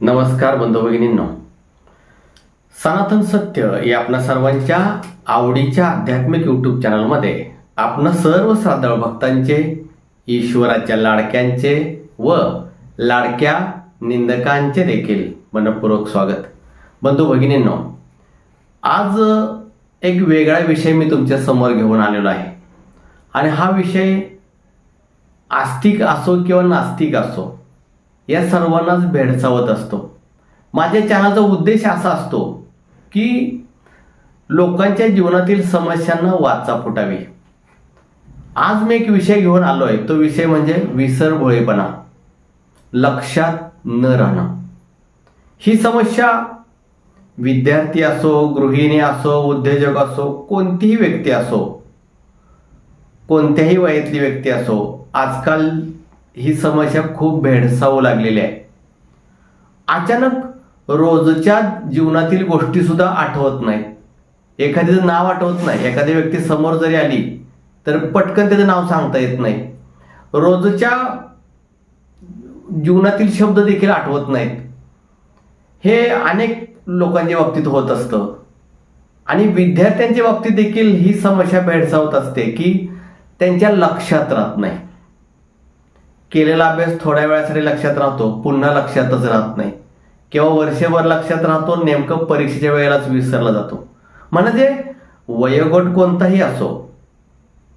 नमस्कार बंधू भगिनींनो. सनातन सत्य या आपल्या सर्वांच्या आवडीच्या आध्यात्मिक युट्यूब चॅनलमध्ये आपण सर्व श्रद्धाळ भक्तांचे ईश्वराच्या लाडक्यांचे व लाडक्या निंदकांचे देखील मनपूर्वक स्वागत. बंधू भगिनींनो आज एक वेगळा विषय मी तुमच्यासमोर घेऊन आलेलो आहे. आणि हा विषय आस्तिक असो किंवा नास्तिक असो या सर्वांनाच भेडसावत असतो. माझ्या चॅनलचा उद्देश असा असतो की लोकांच्या जीवनातील समस्यांना वाचा फुटावी. आज मी एक विषय घेऊन आलो आहे तो विषय म्हणजे विसरभोळेपणा. लक्षात न राहणं. ही समस्या विद्यार्थी असो गृहिणी असो उद्योजक असो कोणतीही व्यक्ती असो कोणत्याही वयातली व्यक्ती असो आजकाल ही समस्या खूप भेडसावू लागलेली आहे. अचानक रोजच्या जीवनातील गोष्टी सुद्धा आठवत नाही एखाद्याचं नाव आठवत नाही. एखादी व्यक्ती समोर जरी आली तर पटकन त्याचं नाव सांगता येत नाही. रोजच्या जीवनातील शब्द देखील आठवत नाहीत. हे अनेक लोकांच्या बाबतीत होत असतं. आणि विद्यार्थ्यांच्या बाबतीत देखील ही समस्या भेडसावत असते की त्यांच्या लक्षात राहत नाही. केलेला अभ्यास थोड्या वेळासाठी लक्षात राहतो पुन्हा लक्षातच राहत नाही. किंवा वर्षभर लक्षात राहतो नेमकं परीक्षेच्या वेळेलाच विसरला जातो. म्हणजे वयोगट कोणताही असो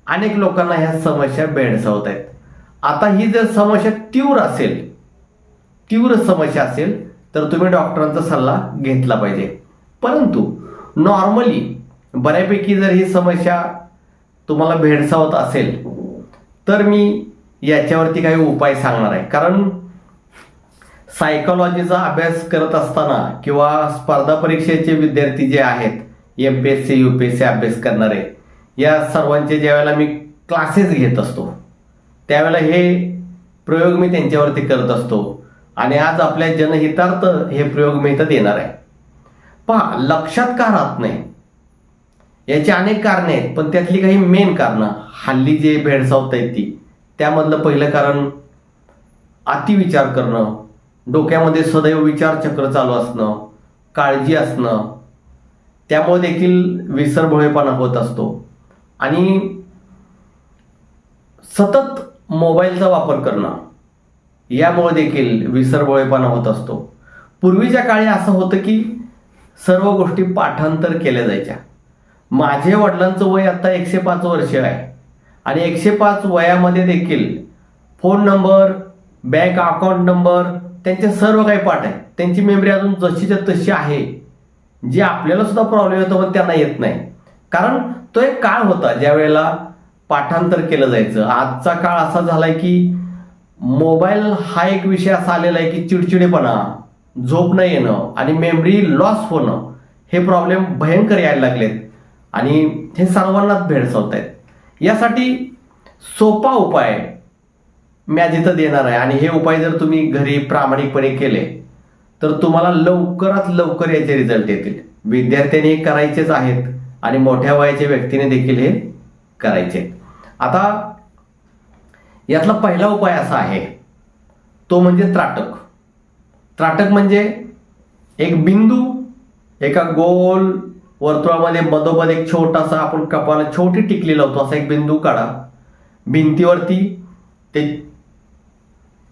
अनेक लोकांना ह्या समस्या भेडसावत आहेत. आता ही जर समस्या तीव्र असेल तीव्र समस्या असेल तर तुम्ही डॉक्टरांचा सल्ला घेतला पाहिजे. परंतु नॉर्मली बऱ्यापैकी जर ही समस्या तुम्हाला भेडसावत असेल तर मी याच्यावरती काही उपाय सांगणार आहे. कारण सायकोलॉजीचा अभ्यास करत असताना किंवा स्पर्धा परीक्षेचे विद्यार्थी जे आहेत M P S C U P S C अभ्यास करणारे या सर्वांचे ज्यावेळेला मी क्लासेस घेत असतो त्यावेळेला हे प्रयोग मी त्यांच्यावरती करत असतो. आणि आज आपल्या जनहितार्थ हे प्रयोग मी इथं देणार आहे. पहा लक्षात का राहत नाही? याची अनेक कारणे आहेत पण त्यातली काही मेन कारणं हल्ली जे भेडसावत आहेत ती. त्यामधलं पहिलं कारण अतिविचार करणं डोक्यामध्ये सदैव विचारचक्र चालू असणं काळजी असणं त्यामुळे देखील विसरभोळेपणा होत असतो. आणि सतत मोबाईलचा वापर करणं यामुळे देखील विसरभोळेपणा होत असतो. पूर्वीच्या काळी असं होतं की सर्व गोष्टी पाठांतर केल्या जायच्या. माझे वडिलांचं वय आता एकशे पाच वर्ष आहे. आणि एकशे पाच वयामध्ये देखील phone number bank account number त्यांचे सर्व काही पाठ आहे. त्यांची मेमरी अजून जशीच्या तशी आहे. जी आपल्याला सुद्धा प्रॉब्लेम येतो पण त्यांना येत नाही. कारण तो एक काळ होता ज्या वेळेला पाठांतर केलं जायचं. आजचा काळ असा झालाय की मोबाईल हा एक विषय असा आलेला आहे की चिडचिडेपणा झोप न येणं आणि मेमरी लॉस होणं हे प्रॉब्लेम भयंकर यायला लागलेत. आणि हे सर्वांनाच भेडसावत आहेत यासाठी सोपा उपाय मी आज इथं देणार आहे. आणि हे उपाय जर तुम्ही घरी प्रामाणिकपणे केले तर तुम्हाला लवकरात लवकर याचे रिझल्ट येतील. विद्यार्थ्यांनी हे करायचेच आहेत आणि मोठ्या वयाच्या व्यक्तीने देखील हे करायचे. आता यातला पहिला उपाय असा आहे तो म्हणजे त्राटक. त्राटक म्हणजे एक बिंदू एका गोल वर्तुळामध्ये मधोमध एक छोटासा आपण कपाला छोटी टिकली लावतो असा एक बिंदू काढा. भिंतीवरती ते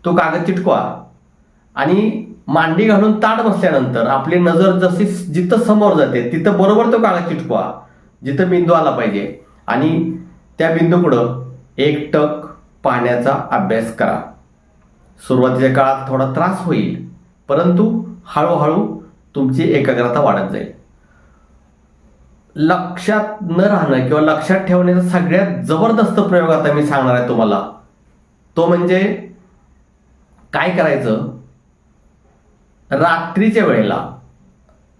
तो कागद चिटकवा. आणि मांडी घालून ताट बसल्यानंतर आपली नजर जशी जिथं समोर जाते तिथं बरोबर तो कागद चिटकवा जिथं बिंदू आला पाहिजे. आणि त्या बिंदू पुढं एक टक पाहण्याचा अभ्यास करा. सुरुवातीच्या काळात थोडा त्रास होईल परंतु हळूहळू तुमची एकाग्रता वाढत जाईल. लक्षात न राहणं किंवा लक्षात ठेवण्याचा सगळ्यात जबरदस्त प्रयोग आता मी सांगणार आहे तुम्हाला. तो म्हणजे काय करायचं? रात्रीच्या वेळेला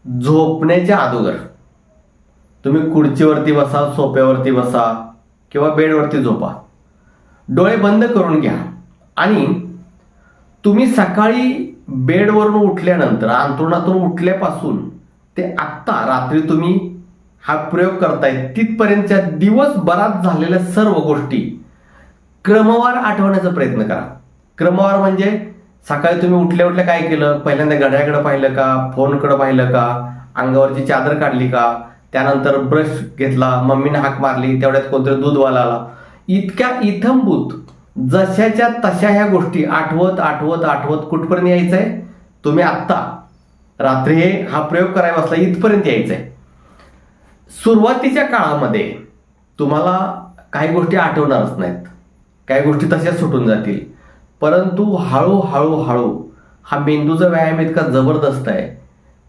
झोपण्याच्या अगोदर तुम्ही खुर्चीवरती बसा सोप्यावरती बसा किंवा बेडवरती झोपा. डोळे बंद करून घ्या आणि तुम्ही सकाळी बेडवरून उठल्यानंतर अंतरुणातून उठल्यापासून ते आत्ता रात्री तुम्ही हा प्रयोग करतायत तिथपर्यंतच्या दिवसभरात झालेल्या सर्व गोष्टी. क्रमवार आठवण्याचा प्रयत्न करा. क्रमवार म्हणजे सकाळी तुम्ही उठल्या उठल्या काय केलं? पहिल्यांदा घड्याकडे पाहिलं का? फोनकडे पाहिलं का? अंगावरची चादर काढली का? त्यानंतर ब्रश घेतला मम्मीने हाक मारली तेवढ्यात कोणतरी दूधवाला आला इतक्या इथंभूत जशाच्या तशा ह्या गोष्टी आठवत आठवत आठवत कुठपर्यंत यायचंय? तुम्ही आत्ता. रात्री हे हा प्रयोग करायला बसला इथपर्यंत यायचंय. सुरुवातीच्या काळामध्ये तुम्हाला काही गोष्टी आठवणारच नाहीत. काही गोष्टी तशाच सुटून जातील. परंतु हळूहळू हळू हा मेंदूचा व्यायाम इतका जबरदस्त आहे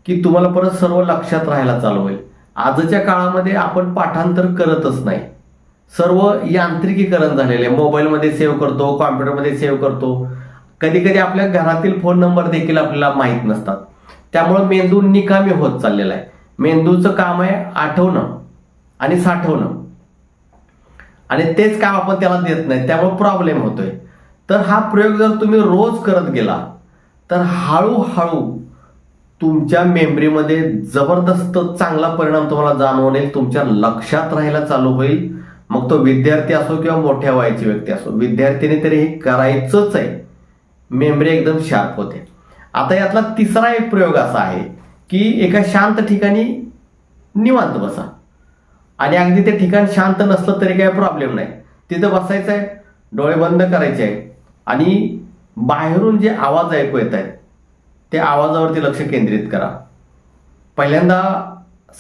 की तुम्हाला परत सर्व लक्षात राहायला चालू होईल. आजच्या काळामध्ये आपण पाठांतर करतच नाही. सर्व यांत्रिकीकरण झालेले आहे. मोबाईलमध्ये सेव्ह करतो कॉम्प्युटरमध्ये सेव्ह करतो. कधी कधी आपल्या घरातील फोन नंबर देखील आपल्याला माहीत नसतात. त्यामुळे मेंदू निकामी होत चाललेला आहे. मेंदूचं काम आहे आठवणं आणि साठवणं. आणि तेच काम आपण त्याला देत नाही त्यामुळे प्रॉब्लेम होतोय. तर हा प्रयोग जर तुम्ही रोज करत गेला तर हळूहळू तुमच्या मेमरीमध्ये जबरदस्त चांगला परिणाम तुम्हाला जाणवून येईल तुमच्या लक्षात राहायला चालू होईल. मग तो विद्यार्थी असो किंवा मोठ्या वयाची व्यक्ती असो विद्यार्थीने तरी हे करायचंच आहे. मेमरी एकदम शार्प होते. आता यातला तिसरा एक प्रयोग असा आहे की एका शांत ठिकाणी निवांत बसा. आणि अगदी ते ठिकाण शांत नसलं तरी काही प्रॉब्लेम नाही. तिथं बसायचं आहे डोळे बंद करायचे आहे आणि बाहेरून जे आवाज ऐकू येत आहेत त्या आवाजावरती लक्ष केंद्रित करा. पहिल्यांदा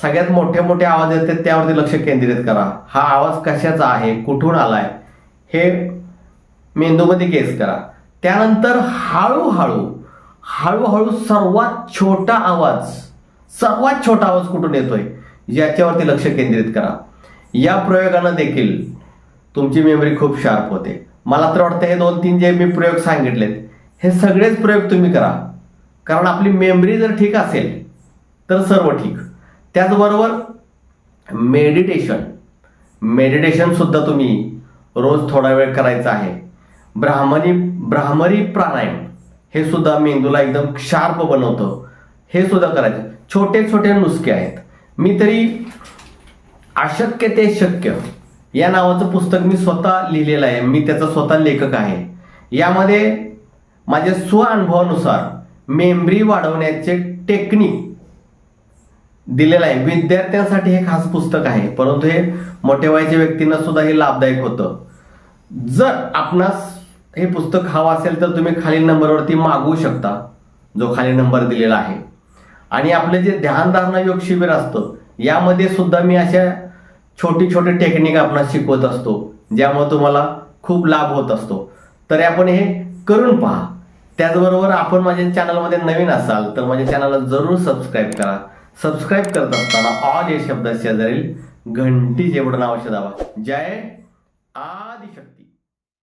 सगळ्यात मोठे मोठे आवाज येतात त्यावरती लक्ष केंद्रित करा. हा आवाज कशाचा आहे कुठून आलाय हे मेंदूमध्ये केस करा. त्यानंतर हळूहळू हळूहळू सर्वात छोटा आवाज सर्वात छोटा आवाज कुठून येतोय? याच्यावरती लक्ष केंद्रित करा. या प्रयोगानं देखील तुमची मेमरी खूप शार्प होते. मला तर वाटतं हे दोन तीन जे मी प्रयोग सांगितलेत हे सगळेच प्रयोग तुम्ही करा. कारण आपली मेमरी जर ठीक असेल तर सर्व ठीक. त्याचबरोबर मेडिटेशन मेडिटेशन सुद्धा तुम्ही रोज थोडा वेळ करायचा आहे. ब्राह्मणी ब्राह्मरी प्राणायाम. हे सुद्धा मेंदूला एकदम शार्प बनवतं. हे सुद्धा करायचं. छोटे छोटे नुसके आहेत. मी तरी अशक्य ते शक्य. या नावाचं पुस्तक मी स्वतः लिहिलेलं आहे. मी त्याचा स्वतः लेखक आहे. यामध्ये माझ्या स्वअनुभवानुसार मेमरी वाढवण्याचे टेक्निक दिलेलं आहे. विद्यार्थ्यांसाठी हे खास पुस्तक आहे. परंतु हे मोठ्या वयाच्या व्यक्तींना सुद्धा हे लाभदायक होतं. जर आपणास हे पुस्तक हवं असेल तर तुम्ही खालील नंबरवरती मागवू शकता जो खाली नंबर दिलेला आहे. आणि आपलं जे ध्यानधारणा योग शिबिर असतं यामध्ये सुद्धा मी अशा छोटी छोटी टेक्निक आपण शिकवत असतो ज्यामुळे तुम्हाला खूप लाभ होत असतो. तर आपण हे करून पहा. त्याचबरोबर आपण माझ्या चॅनलमध्ये नवीन असाल तर माझ्या चॅनलला जरूर सबस्क्राईब करा. सबस्क्राईब करत असताना ऑल या शब्दात शेजारील घंटी जेवढं नाव दावा जय आदिशक्ती.